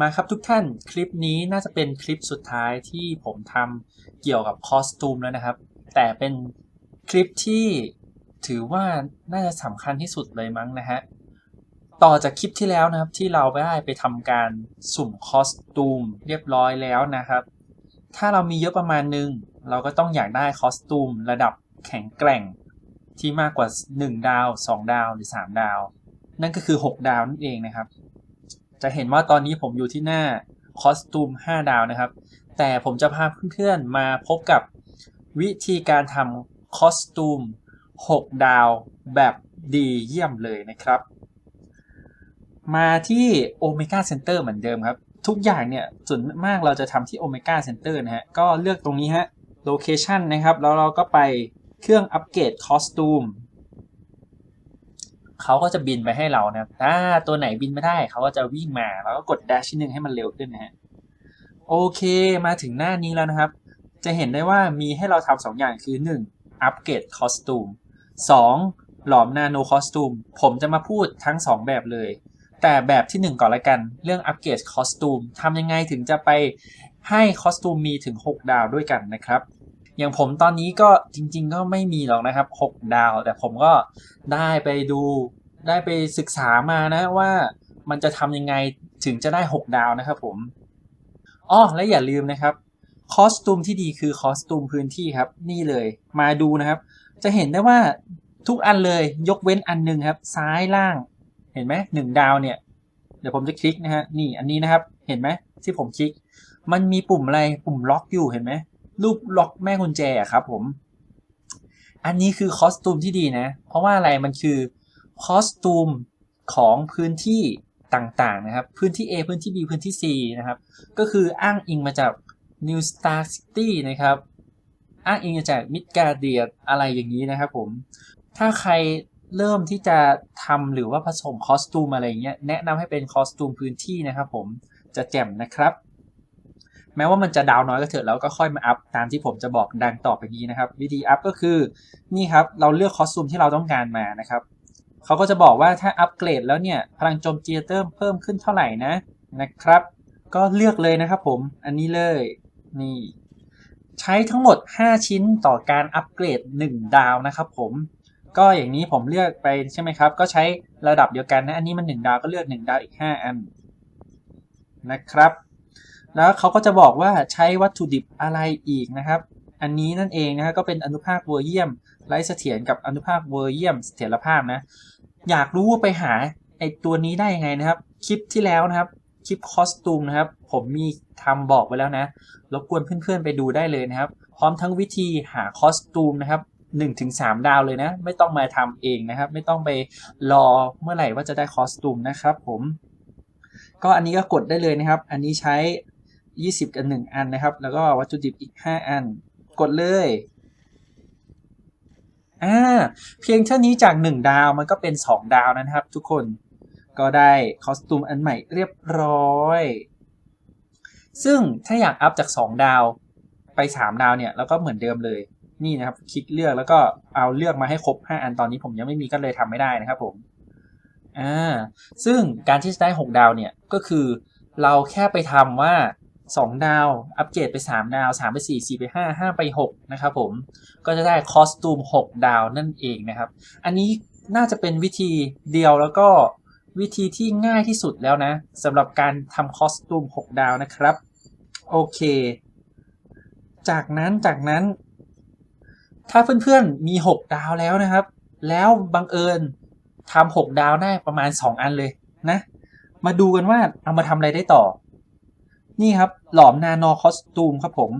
มาครับทุกท่านคลิปนี้น่าจะเป็นคลิปสุดท้ายที่ผมทำเกี่ยวกับคอสตูมแล้วนะครับ แต่เป็นคลิปที่ถือว่าน่าจะสำคัญที่สุดเลยมั้งนะฮะต่อจากคลิปที่แล้วนะครับที่เราได้ไปทำการสุ่มคอสตูมเรียบร้อยแล้วนะครับ ถ้าเรามีเยอะประมาณนึง เราก็ต้องอยากได้คอสตูมระดับแข็งแกร่งที่มากกว่า 1 ดาว 2 ดาวหรือ 3 ดาว นั่นก็คือ 6 ดาวนั่นเองนะครับ จะเห็นว่าตอนนี้ผมอยู่ที่หน้าคอสตูม 5 ดาวนะครับ แต่ผมจะพาเพื่อนๆมาพบกับวิธีการทำคอสตูม 6 ดาวแบบดีเยี่ยมเลยนะครับ มาที่ Omega Center เหมือนเดิมครับ ทุกอย่างเนี่ยส่วนมากเราจะทำที่ Omega Center นะฮะ ก็เลือกตรงนี้ฮะ Location นะครับ แล้วเราก็ไปเครื่องอัปเกรดคอสตูม เขาก็จะบินไปให้เรานะครับถ้าตัวไหนบินไม่ได้เขาก็จะวิ่งมาแล้วก็กด dash ที่หนึ่งให้มันเร็วขึ้นนะฮะโอเคมาถึงหน้านี้แล้วนะครับ จะเห็นได้ว่ามีให้เราทำสองอย่างคือ 1. อัปเกรดคอสตูม 2. หลอมนาโนคอสตูม ผมจะมาพูดทั้ง 2 แบบเลย แต่แบบที่ 1 ก่อนละกัน เรื่องอัปเกรดคอสตูมทำยังไงถึงจะไปให้คอสตูมมีถึง 6 ดาวด้วยกันนะครับ อย่างผมตอนนี้ก็จริง ๆ ก็ไม่มีหรอกนะครับ 6 ดาว แต่ผมก็ได้ไปดูได้ไปศึกษามานะว่ามันจะทำยังไงถึงจะได้ 6 ดาวนะครับผมอ๋อและอย่าลืมนะครับคอสตูมที่ดีคือคอสตูมพื้นที่ครับ นี่เลยมาดูนะครับ จะเห็นได้ว่าทุกอันเลยยกเว้นอันหนึ่งครับ ซ้ายล่างเห็นไหมหนึ่งดาวเนี่ย เดี๋ยวผมจะคลิกนะฮะนี่อันนี้นะครับ เห็นไหมที่ผมคลิก มันมีปุ่มอะไรปุ่มล็อกอยู่เห็นไหม รูปล็อกแม่กุญแจอะครับผม อันนี้คือคอสตูมที่ดีนะ เพราะว่าอะไรมันคือคอสตูมของพื้นที่ต่างๆนะครับ พื้นที่ A พื้นที่ B พื้นที่ C นะครับ ก็คืออ้างอิงมาจาก New Star City นะครับ อ้างอิงมาจาก Midgardia อะไรอย่างนี้นะครับผม ถ้าใครเริ่มที่จะทำหรือว่าผสมคอสตูมอะไรเงี้ยแนะนำให้เป็นคอสตูมพื้นที่นะครับผมจะแจ่มนะครับ แม้ว่ามันจะดาวน้อยก็เถอะแล้วก็ค่อยมาอัพตามที่ผมจะบอกดังต่อไปนี้นะครับ วิธีอัพก็คือนี่ครับเราเลือกคอสตูมที่เราต้องการมานะครับเขาก็จะบอกว่าถ้าอัปเกรดแล้วเนี่ยพลังโจมตีเติมเพิ่มขึ้นเท่าไหร่นะนะครับ ก็เลือกเลยนะครับผมอันนี้เลยนี่ใช้ทั้งหมด 5 ชิ้นต่อการอัปเกรด 1 ดาวนะครับผมก็อย่างนี้ผมเลือกไปใช่ไหมครับ ก็ใช้ระดับเดียวกันนะ อันนี้มัน 1 ดาวก็เลือก 1 ดาวอีก 5 อันนะครับ แล้วเขาก็จะบอกว่าใช้วัตถุดิบอะไรอีกนะครับ อันนี้นั่นเองนะครับก็เป็นอนุภาคเวอร์เยียมไร้เสถียรกับอนุภาคเวอร์เยียมเสถียรภาพนะ อยากรู้ว่าไปหาไอตัวนี้ได้ยังไงนะครับ คลิปที่แล้วนะครับ คลิปคอสตูมนะครับ ผมมีทำบอกไว้แล้วนะ รบกวนเพื่อนๆไปดูได้เลยนะครับ พร้อมทั้งวิธีหาคอสตูมนะครับ1-3 ดาวเลยนะ ไม่ต้องมาทำเองนะครับ ไม่ต้องไปรอเมื่อไหร่ว่าจะได้คอสตูมนะครับผม ก็อันนี้ก็กดได้เลยนะครับ อันนี้ใช้ 20 กับ1อันนะครับ แล้วก็วัตถุดิบอีก 5 อัน กดเลยอ่าเพียงเท่านี้จาก 1 ดาวมันก็เป็น 2 ดาวนะครับ ทุกคนก็ได้คอสตูมอันใหม่เรียบร้อย ซึ่งถ้าอยากอัพจาก 2 ดาวไป 3 ดาวเนี่ยแล้วก็เหมือนเดิมเลยนี่นะครับ คลิกเลือกแล้วก็เอาเลือกมาให้ครบ 5 อันตอนนี้ผมยังไม่มีก็เลยทำไม่ได้นะครับผมอ่าซึ่งการที่จะได้ 6 ดาวเนี่ยก็คือเราแค่ไปทำว่า 2 ดาว อัปเกรดไป 3 ดาว 3 ไป 4 4 ไป 5 5 ไป 6 นะครับผม ก็จะได้คอสตูม 6 ดาวนั่นเองนะครับ อันนี้น่าจะเป็นวิธีเดียวแล้วก็วิธีที่ง่ายที่สุดแล้วนะสำหรับการทำคอสตูม 6 ดาวนะครับ โอเค จากนั้นจากนั้น ถ้าเพื่อนๆมี 6 ดาวแล้วนะครับ แล้วบังเอิญทำ6 ดาวได้ประมาณ 2 อันเลยนะ มาดูกันว่าเอามาทำอะไรได้ต่อ นี่ครับ หลอมนาโนคอสตูมครับผม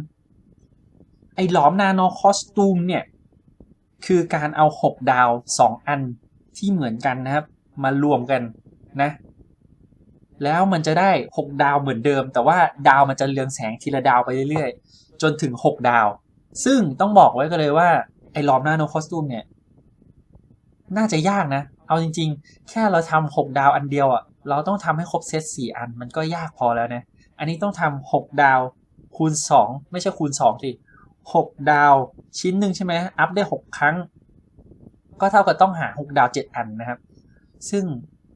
ไอหลอมนาโนคอสตูมเนี่ย คือการเอา 6 ดาว 2 อันที่เหมือนกันนะครับ มารวมกันนะ แล้วมันจะได้ 6 ดาวเหมือนเดิม แต่ว่าดาวมันจะเรืองแสงทีละดาวไปเรื่อยๆ จนถึง 6 ดาว ซึ่งต้องบอกไว้กันเลยว่า ไอ้หลอมนาโนคอสตูมเนี่ย น่าจะยากนะ เอาจริง ๆ แค่เราทำ6ดาวอันเดียวอะ่ะเราต้องทำให้ครบเซต4อันมันก็ยากพอแล้วนะ อันนี้ต้องทำ6ดาวคูณ 2 ไม่ใช่คูณ2สิ6ดาวชิ้นหนึ่งใช่ไหมอัพได้ 6 ครั้ง ก็เท่ากับต้องหา 6 ดาว 7 อันนะครับ ซึ่ง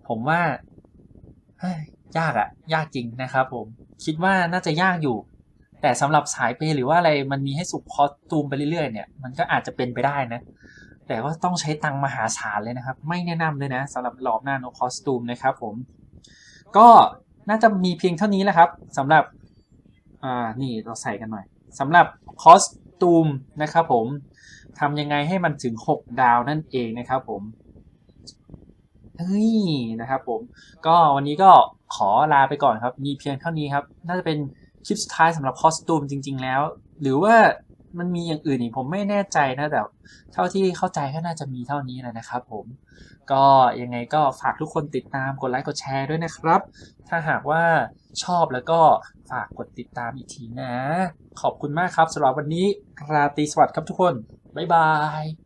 ผมว่ายากอะยากจริงนะครับผมคิดว่าน่าจะยากอยู่ แต่สำหรับสายเปหรือว่าอะไรมันมีให้สุกคอสตูมไปเรื่อยๆเนี่ยมันก็อาจจะเป็นไปได้นะ แต่ก็ต้องใช้ตังมหาศาลเลยนะครับ ไม่แนะนำเลยนะสำหรับรอบหน้าโนคอสตูมนะครับผมก็ น่าจะมีเพียงเท่านี้แหละครับสำหรับอ่านี่เราใส่กันหน่อยสำหรับคอสตูมนะครับผมทำยังไงให้มันถึง 6 ดาวนั่นเองนะครับผมเฮ้ยนะครับผมก็วันนี้ก็ขอลาไปก่อนครับ มีเพียงเท่านี้ครับ น่าจะเป็นคลิปสุดท้ายสำหรับคอสตูมจริง ๆ แล้ว หรือว่า มันมีอย่างอื่นอีกผมไม่แน่ใจนะแต่เท่าที่เข้าใจก็น่าจะมีเท่านี้แหละนะครับผมก็ยังไงก็ฝากทุกคนติดตามกดไลค์กดแชร์ด้วยนะครับ ถ้าหากว่าชอบแล้วก็ฝากกดติดตามอีกทีนะ ขอบคุณมากครับสำหรับวันนี้ราตรีสวัสดิ์ครับทุกคนบ๊ายบาย